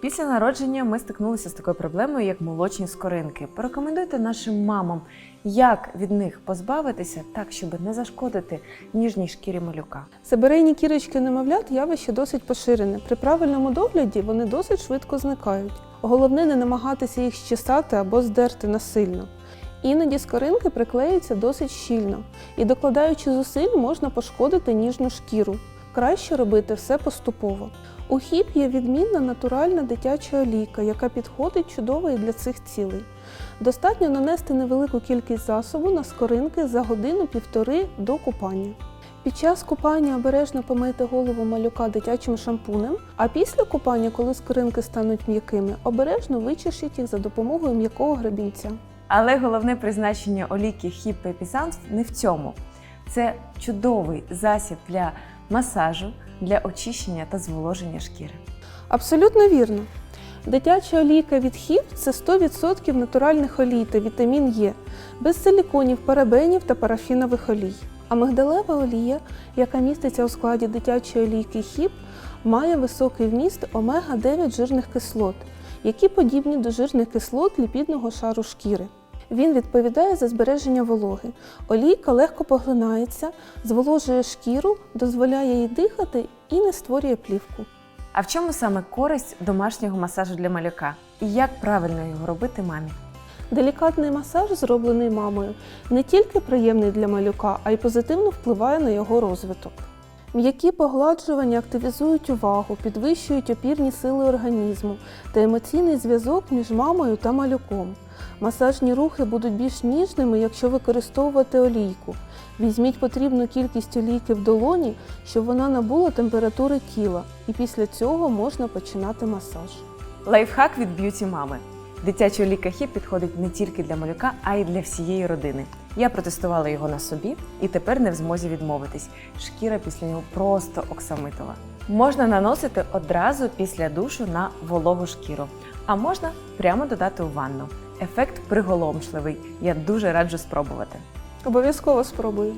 Після народження ми стикнулися з такою проблемою, як молочні скоринки. Порекомендуйте нашим мамам, як від них позбавитися, так щоб не зашкодити ніжній шкірі малюка. Себерейні кірочки немовлят явище досить поширене. При правильному догляді вони досить швидко зникають. Головне не намагатися їх щесати або здерти насильно. Іноді скоринки приклеюються досить щільно, і докладаючи зусиль, можна пошкодити ніжну шкіру. Краще робити все поступово. У хіп є відмінна натуральна дитяча олійка, яка підходить чудово і для цих цілей. Достатньо нанести невелику кількість засобу на скоринки за годину-півтори до купання. Під час купання обережно помийте голову малюка дитячим шампунем, а після купання, коли скоринки стануть м'якими, обережно вичешіть їх за допомогою м'якого гребінця. Але головне призначення олійки Hip Epicence не в цьому. Це чудовий засіб для масажу, для очищення та зволоження шкіри. Абсолютно вірно. Дитяча олійка від хіп це 100% натуральних олій та вітамін Е, без силіконів, парабенів та парафінових олій. А мигдалева олія, яка міститься у складі дитячої олійки хіп, має високий вміст омега-9 жирних кислот, які подібні до жирних кислот ліпідного шару шкіри. Він відповідає за збереження вологи. Олійка легко поглинається, зволожує шкіру, дозволяє їй дихати і не створює плівку. А в чому саме користь домашнього масажу для малюка? І як правильно його робити мамі? Делікатний масаж, зроблений мамою, не тільки приємний для малюка, а й позитивно впливає на його розвиток. М'які погладжування активізують увагу, підвищують опірні сили організму та емоційний зв'язок між мамою та малюком. Масажні рухи будуть більш ніжними, якщо використовувати олійку. Візьміть потрібну кількість олійки в долоні, щоб вона набула температури тіла, і після цього можна починати масаж. Лайфхак від б'юті мами. Дитяча олійка Хіп підходить не тільки для малюка, а й для всієї родини. Я протестувала його на собі і тепер не в змозі відмовитись. Шкіра після нього просто оксамитова. Можна наносити одразу після душу на вологу шкіру, а можна прямо додати у ванну. Ефект приголомшливий. Я дуже раджу спробувати. Обов'язково спробую.